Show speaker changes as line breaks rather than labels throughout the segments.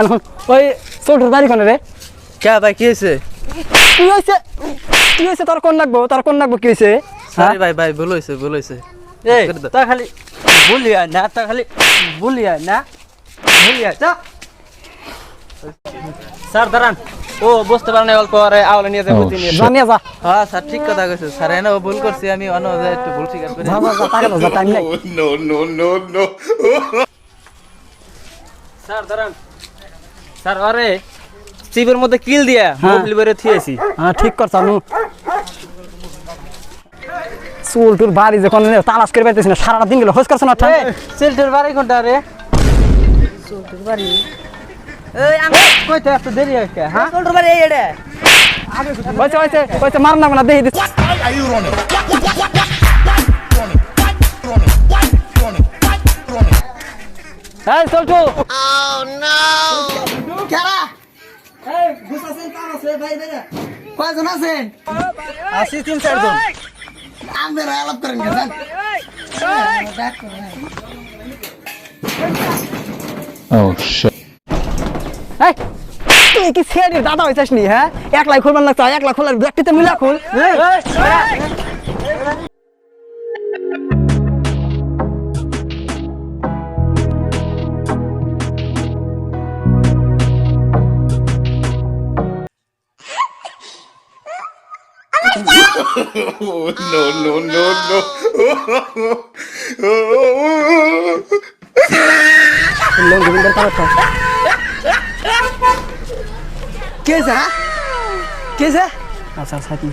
এখন ওই বাড়ি কোনে রে?
কে ভাই কি হয়েছে
কি হয়েছে কি হয়েছে তোর কোন লাগবো? তোর কোন লাগবো? কি হয়েছে
সরি ভাই ভাই ভুল হয়েছে ভুল হয়েছে
এই তা খালি বলিয়া না তা খালি বলিয়া না বলিয়া যা। স্যার দাঁড়ান। ও বুঝতে পারে না অল্প আরে আওলা নিয়ে যাব তিনি
জানিয়ে যা
হ্যাঁ স্যার ঠিক কথা কইছে। স্যার এনে ভুল করছি আমি অন্য একটু ভুল স্বীকার করি।
যা যা টাকা যা টাইম নাই.
স্যার দাঁড়ান। স্যার আরে চিপের মধ্যে কিল দিয়া
হ্যাঁ।
মোবিল বেরে থিয়েছি
হ্যাঁ ঠিক কর চালু চুল টুল বাড়ি যে কোনো তালাশ করে পাইতেছি না সারাটা দিন গেল। হোস করছে না ঠান্ডা
সেল্টের বাড়ি কোনটা রে? এই আমি কইতে এত দেরি হইছে হ্যাঁ? সেল্টের বাড়ি এই এডে
মার না না চল টু
কয়জন আছেন?
আসি তিন চারজন।
আমাদের আলাপ করেন
তুই কি ছেড়ে দাদা হইছিস নি হ্যাঁ? এক লাখ খুলবার লাগতো এক লাখ খোলার ব্যক্তিতে মিলা খুল
no, no, no, no.
লঙ্গি বিন্দার কারও খাও
কে আছে হ্যাঁ কে আছে
আচ্ছা আচ্ছা কি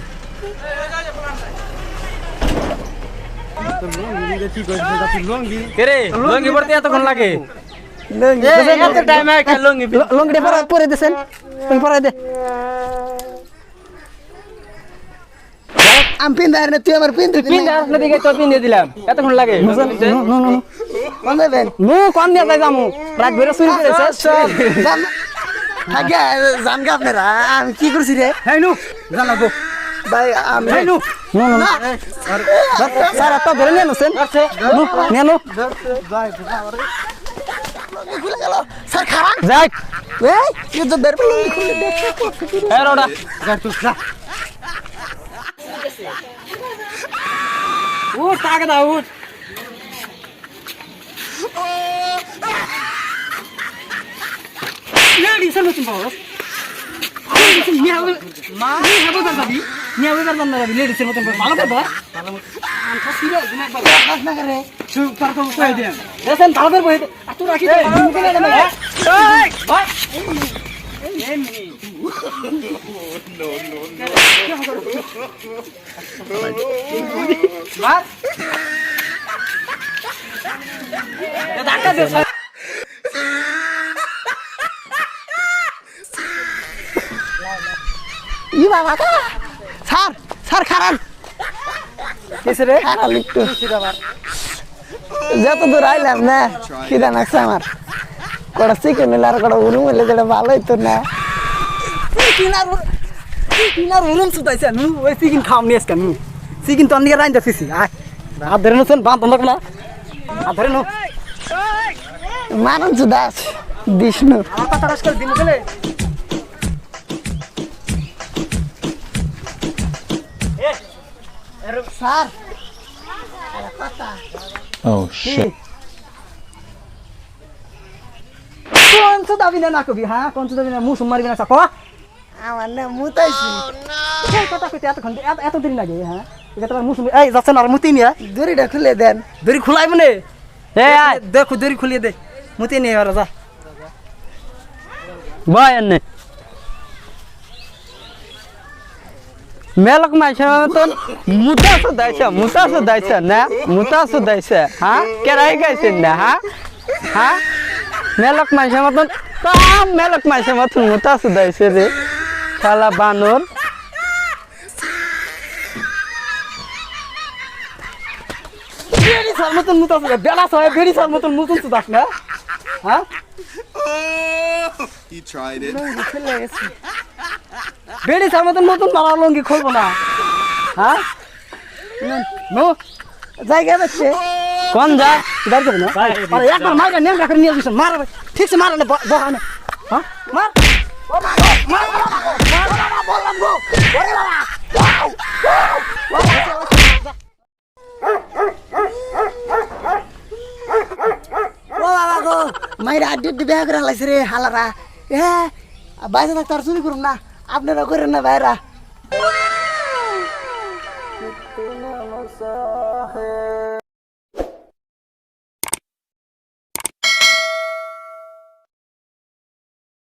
কে রে লঙ্গি পড়তে এতক্ষণ লাগে
লঙ্গি
এই, এত টাইম একটা লঙ্গি
লঙ্গিটা পরে পরে দিছেন তুমি পরে দে
আমি পিন্দার না তুই আমার পিন্দে
পিন আসলে দিকে তো পিন দিয়ে দিলাম। এতক্ষণ লাগে?
নো নো নো
কোন দেবেন
নো কোন দিয়া যাই যামু রাত ভরে শুরু করেছে
আগে জানগা আপনারা আমি কি করছি রে?
হেই নু জানাব
ভাই আমি
হেই নু।
No no no. স্যার একটা ধরে নিয়ে নেছেন নিয়ে নো
খুলে গেল। স্যার খারাপ?
যাই।
এই ইজ্জত দের খুলে দে
হ্যাঁ রোডা। উঠ টাকা দাও উঠ
লেডি সর নতুন বস নিয়ে হবে মা নিয়ে হবে যাবি নিয়ে হবে যাবি না লেডিস এর মতন ভালো কথা আনটা সিরিয়াস দিন একবার কাজ না করে শুন তার তো কই দেন দেখেন ভালো করে না এই ভাই ধাক্কা দে
ই বাবা কা স্যার স্যার খারাপ।
কিসে রে
খারাপ একটু যত দূর আইলাম না খিদা নাকছে আমার। কটা চিকেন আর কটা উরুম হইলে যেটা ভালো হইতো না।
কিনার কিনার উরুম সুতাইছে নু ওই চিকেন খাম নিয়ে আসকা নু চিকেন তো অন্যকে রাইন যাচ্ছি আয় হাত ধরে নছেন বাঁধ বন্ধ না হাত ধরে নো. কোন দাবি না কবি হ্যাঁ কোন দাবি না মুসুম মারবি না চাকো
আমার না মুতাইছি
এই কথা কইতে এতক্ষণ এত এত দেরি লাগে হ্যাঁ? এটা তোমার মুসুম এই যাচ্ছে আর মুতি নিয়া।
দড়িটা খুলে দেন।
দড়ি খুলাই মনে? এ দেখো দড়ি খুলিয়ে দে। মুতি নিয়ে আর যা।
ভাই এনে। মেলক মাইছে মতন মুতাসু দাইছে মুতাসু দাইছে না? মুতাসু দাইছে হ্যাঁ? কেরাই গাইছে না? হ্যাঁ? হ্যাঁ? মেলক মাইছে মতন মেলক মাইছে মতন মুতাসু দাইছে রে। শালা বানর।
বেড়ি সার মতন মুতাস বেলা সয় বেড়ি সার মতন মুতুন সুদাস না হ্যাঁ?
He tried it.
বেড়ি সার মতন নতুন মারা লঙ্গি খুলবো না হ্যাঁ? নো
জায়গা পাচ্ছে
কোন যা
দাঁড় করবে না? আরে একবার মারবে নেম রাখে নিয়ে যাস মার ঠিক আছে মার। না বকা না হ্যাঁ মার।
ও বাবা গো মাইরা আড্ডি আড্ডি বিয়া করে হালাইছে রে হালারা। এ বাইরে থাকতে আর চুরি করুন না। আপনারা করেন না বাইরা।